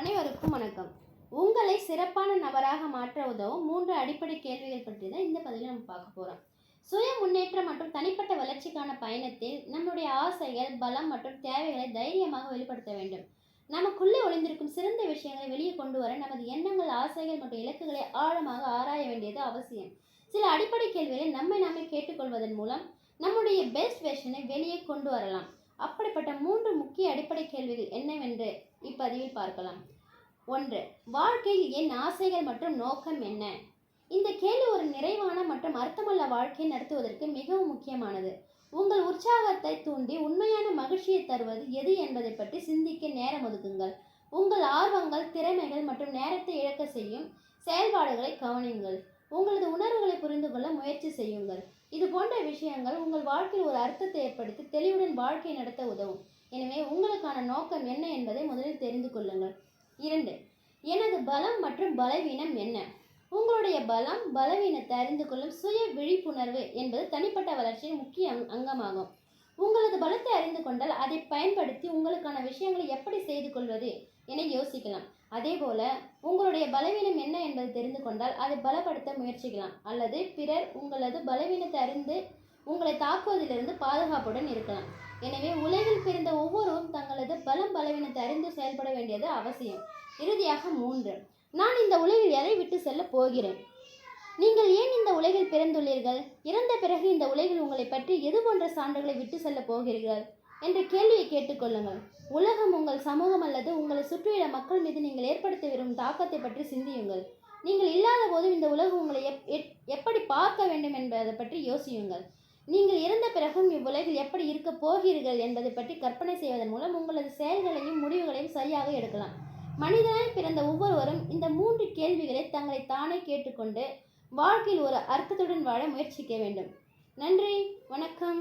அனைவருக்கும் வணக்கம். உங்களை சிறப்பான நபராக மாற்ற உதவும் மூன்று அடிப்படை கேள்விகள் பற்றி தான் இந்த பதிவில் நம்ம பார்க்க போகிறோம் சுய முன்னேற்றம் மற்றும் தனிப்பட்ட வளர்ச்சிக்கான பயணத்தில் நம்முடைய ஆசைகள் பலம் மற்றும் தேவைகளை தைரியமாக வெளிப்படுத்த வேண்டும். நமக்குள்ளே ஒளிந்திருக்கும் சிறந்த விஷயங்களை வெளியே கொண்டு வர நமது எண்ணங்கள் ஆசைகள் மற்றும் இலக்குகளை ஆழமாக ஆராய வேண்டியது அவசியம். சில அடிப்படை கேள்விகளை நம்மை நாமே கேட்டுக்கொள்வதன் மூலம் நம்முடைய பெஸ்ட் வெர்ஷனை வெளியே கொண்டு வரலாம். அப்படிப்பட்ட மூன்று முக்கிய அடிப்படை கேள்விகள் என்னவென்று இப்பதிவில் பார்க்கலாம். ஒன்று வாழ்க்கையில் என் ஆசைகள் மற்றும் நோக்கம் என்ன? இந்த கேள்வி ஒரு நிறைவான மற்றும் அர்த்தமுள்ள வாழ்க்கையை நடத்துவதற்கு மிகவும் முக்கியமானது. உங்கள் உற்சாகத்தை தூண்டி உண்மையான மகிழ்ச்சியை தருவது எது என்பதை பற்றி சிந்திக்க நேரம் ஒதுக்குங்கள். உங்கள் ஆர்வங்கள் திறமைகள் மற்றும் நேரத்தை இழக்க செய்யும் செயல்பாடுகளை கவனியுங்கள். உங்களது உணர்வுகளை புரிந்து கொள்ள முயற்சி செய்யுங்கள். இது போன்ற விஷயங்கள் உங்கள் வாழ்க்கையில் ஒரு அர்த்தத்தை ஏற்படுத்தி தெளிவுடன் வாழ்க்கை நடத்த உதவும். எனவே உங்களுக்கான நோக்கம் என்ன என்பதை முதலில் தெரிந்து கொள்ளுங்கள். இரண்டு எனது பலம் மற்றும் பலவீனம் என்ன? உங்களுடைய பலம் பலவீனத்தை அறிந்து கொள்ளும் சுய விழிப்புணர்வு என்பது தனிப்பட்ட வளர்ச்சியின் முக்கிய அங்- அங்கமாகும். உங்களது பலத்தை அறிந்து கொண்டால் அதை பயன்படுத்தி உங்களுக்கான விஷயங்களை எப்படி செய்து கொள்வது என யோசிக்கலாம். அதேபோல உங்களுடைய பலவீனம் என்ன என்பது தெரிந்து கொண்டால் அதை பலப்படுத்த முயற்சிக்கலாம். அல்லது பிறர் உங்களது பலவீனத்தை அறிந்து உங்களை தாக்குவதிலிருந்து பாதுகாப்புடன் இருக்கலாம். எனவே உலகில் பிறந்த ஒவ்வொருவரும் தங்களது பலம் பலவீனத்தை அறிந்து செயல்பட வேண்டியது அவசியம். இறுதியாக மூன்று. நான் இந்த உலகில் எதை விட்டு செல்ல போகிறேன்? நீங்கள் ஏன் இந்த உலகில் பிறந்துள்ளீர்கள்? இறந்த பிறகு இந்த உலகில் உங்களை பற்றி எது போன்ற சான்றுகளை விட்டு செல்ல போகிறீர்கள்? என்ற கேள்வியை கேட்டுக்கொள்ளுங்கள் உலகம் உங்கள் சமூகம் அல்லது உங்களை சுற்றியுள்ள மக்கள் மீது நீங்கள் ஏற்படுத்த விரும்பும் தாக்கத்தை பற்றி சிந்தியுங்கள். நீங்கள் இல்லாத போது இந்த உலகம் உங்களை எப் எப்படி பார்க்க வேண்டும் என்பதை பற்றி யோசியுங்கள். நீங்கள் இறந்த பிறகும் இவ்வுலகில் எப்படி இருக்க போகிறீர்கள் என்பதை பற்றி கற்பனை செய்வதன் மூலம் உங்களது செயல்களையும் முடிவுகளையும் சரியாக எடுக்கலாம். மனிதனாய் பிறந்த ஒவ்வொருவரும் இந்த மூன்று கேள்விகளை தங்களை தானே கேட்டுக்கொண்டு வாழ்க்கையில் ஒரு அர்த்தத்துடன் வாழ முயற்சிக்க வேண்டும். நன்றி வணக்கம்.